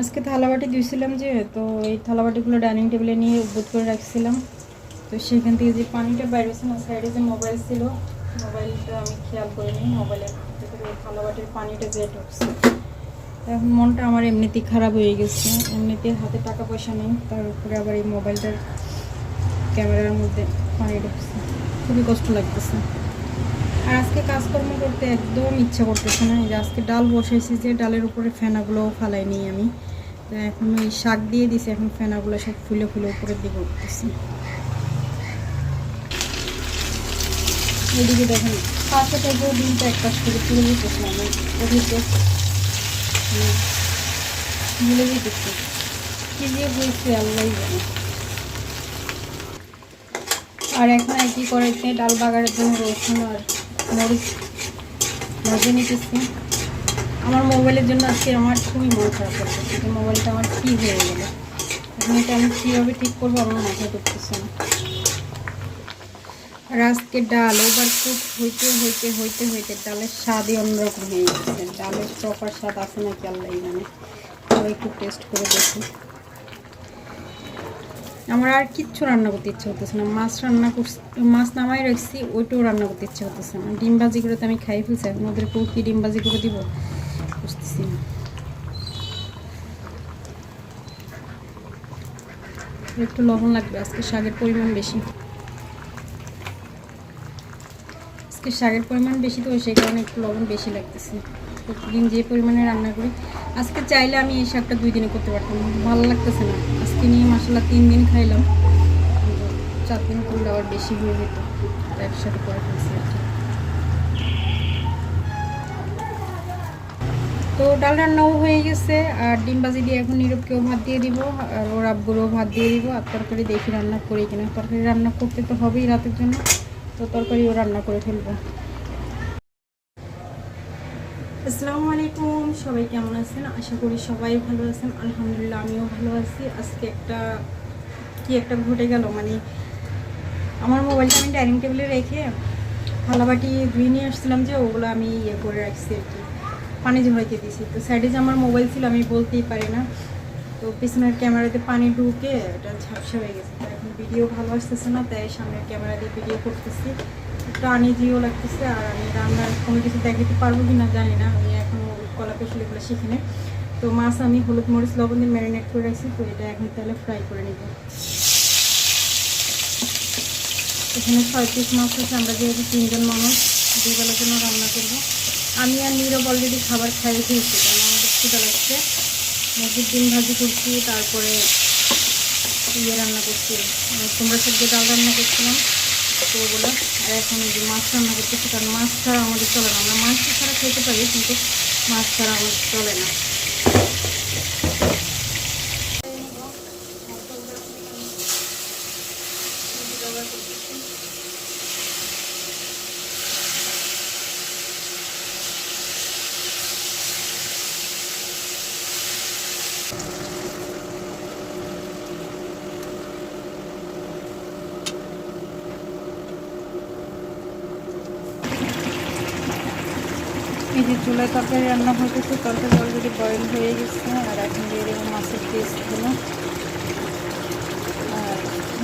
আজকে থালাবাটি দিয়েছিলাম যে, তো এই থালাবাটিগুলো ডাইনিং টেবিলে নিয়ে উদ্বোধ করে রাখছিলাম। তো সেখান থেকে যে পানিটা বাইরেছে না, সাইডে যে মোবাইল ছিল, মোবাইলটা আমি খেয়াল করিনি। মোবাইলের থালাবাটির পানিটা যে ঢুকছে। এখন মনটা আমার এমনিতেই খারাপ হয়ে গেছে। এমনিতে হাতে টাকা পয়সা নেই, তার উপরে আবার এই মোবাইলটার ক্যামেরার মধ্যে পানি ঢুকছে। খুবই কষ্ট লাগতেছে। আজকে কাজকর্ম করতে একদম ইচ্ছা করতেছে না। এই যে আজকে ডাল বসাইছি যে ডালের উপরে ফেনাগুলোও ফালাই নিই আমি। তো এখন ওই শাক দিয়ে দিছি, এখন ফেনাগুলো সব ফুলে ফুলে উপরের দিকে উঠতেছে। এদিকে দেখেন পাশে থেকে ডিমটা এক পাশ করে তুলে দিতেছিলাম আমি ওদিকে মিলে দিতেছি কি যে বলছে আল্লাহ জানে। আর এখন কি করেছে ডাল বাগারের জন্য রসুন আর মরিচ ভেজে নিতেছি। আমার মোবাইলের জন্য আজকে আমার খুবই মন খারাপ করতেছে মোবাইলটা আমার কী হয়ে গেল। এখন এটা আমি কীভাবে ঠিক করব আমার মাথায় ঢুকতেছে না। আর আজকে ডাল, এবার কুক হইতে হইতে হইতে হইতে ডালের স্বাদই অন্যরকম হয়ে গেছে। ডালের প্রপার স্বাদ আছে নাকি আল্লাহ মানে একটু টেস্ট করে দেখি। আমার আর কিচ্ছু রান্না করতে ইচ্ছে হতেছে না। মাছ রান্না করছি, মাছ নামাই রাখছি, ওইটাও রান্না করতে ইচ্ছে হতেছে না। ডিম ভাজি করে তো আমি খাই ফেলছি, এখন ওদেরকেও কি ডিম ভাজি করে দিব? বুঝতেছি না। একটু লবণ লাগবে, আজকে শাকের পরিমাণ বেশি। আজকে শাকের পরিমাণ বেশি তো, সেই কারণে একটু লবণ বেশি লাগতেছে। প্রতিদিন যে পরিমাণে রান্না করি আজকে চাইলে আমি এই শাকটা দুই দিনে করতে পারতাম। ভালো লাগতেছে না। আজকে নিয়ে মশলা তিন দিন খাইলাম। চার দিন করলে আবার বেশি হয়ে যেত। একসাথে করে ফেলছি আর কি। তো ডাল রান্নাও হয়ে গেছে, আর ডিম বাজি দিয়ে এখন নীরবকেও ভাত দিয়ে দিব, আর ওর আব্বুরও ভাত দিয়ে দিব। আর তরকারি দেখি রান্না করি কিনা। তরকারি রান্না করতে তো হবেই রাতের জন্য। তো তরকারিও রান্না করে ফেলব। আসসালামু আলাইকুম, সবাই কেমন আছেন? আশা করি সবাই ভালো আছেন। আলহামদুলিল্লাহ, আমিও ভালো আছি। আজকে একটা, কি একটা ঘটে গেল? মানে আমার মোবাইলটা আমি ডাইনিং টেবিলে রেখে থালাবাটি ধুয়ে নিয়ে আসছিলাম যে ওগুলো আমি ইয়ে করে রাখছি আর কি। পানি ঝরাইতে দিয়েছি তো সাইডে যে আমার মোবাইল ছিল, আমি বলতেই পারি না। তো পিছনের ক্যামেরাতে পানি ঢুকে এটা ঝাপসা হয়ে গেছে। তো এখন ভিডিও ভালো আসতেছে না, তাই সামনের ক্যামেরা দিয়ে ভিডিও করতেছি। একটু আনিজিও লাগতেছে, আর আমি রান্নার কোনো কিছু দেখাতে পারব কি না জানি না। আমি এখনও কলা কৌশল এগুলো শিখি না তো মাছ আমি হলুদ মরিচ, লবণ দিয়ে ম্যারিনেট করে রাখছি, তো এটা এখন তাহলে ফ্রাই করে নিব। এখানে ছয় পিস মাছ আছে, আমরা যেহেতু তিনজন মানুষ, দুই বেলার জন্য রান্না করব। আমি আর নীরব অলরেডি খাবার খাইয়ে খেয়েছি কারণ আমাদের ক্ষুদা লাগছে। মুরগির ডিম ভাজি করছি তারপরে ইয়ে রান্না করছি। আহ, কুমড়া সবজি ডাল রান্না করছিলাম তো ওগুলো। আর এখন যে মাছ রান্না করতেছি কারণ মাছ ছাড়া আমাদের চলে না। আমরা মাছ ছাড়া খেতে পারি কিন্তু মাছ ছাড়া আমাদের চলে না। এই যে চুলায় তরকারি রান্না হয়েছে তরকারি অলরেডি বয়েল হয়ে গেছে, আর এখন দিয়ে দেবো মাছের পেস্টগুলো। আর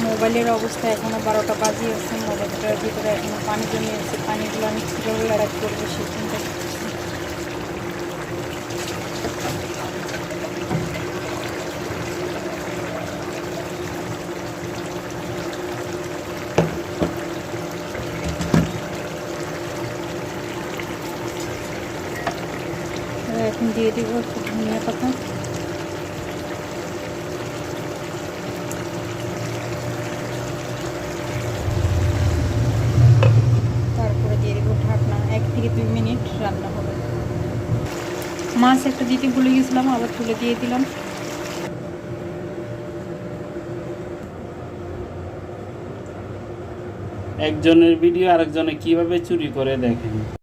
মোবাইলের অবস্থা এখনও বারোটা বাজিয়ে আছে মোবাইলটার ভিতরে এখনও পানি জমে আছে, পানিগুলো আমি কীভাবে অ্যাড করব চিন্তা দিয়ে দিব, একটু ধনিয়া পাতা। তারপরে দিয়ে দিব ঢাকনা, এক থেকে দুই মিনিট রান্না হবে। মাছ একটা দিতে ভুলে গেছিলাম, আবার তুলে দিয়ে দিলাম। একজনের ভিডিও আরেকজনে কীভাবে চুরি করে দেখেন?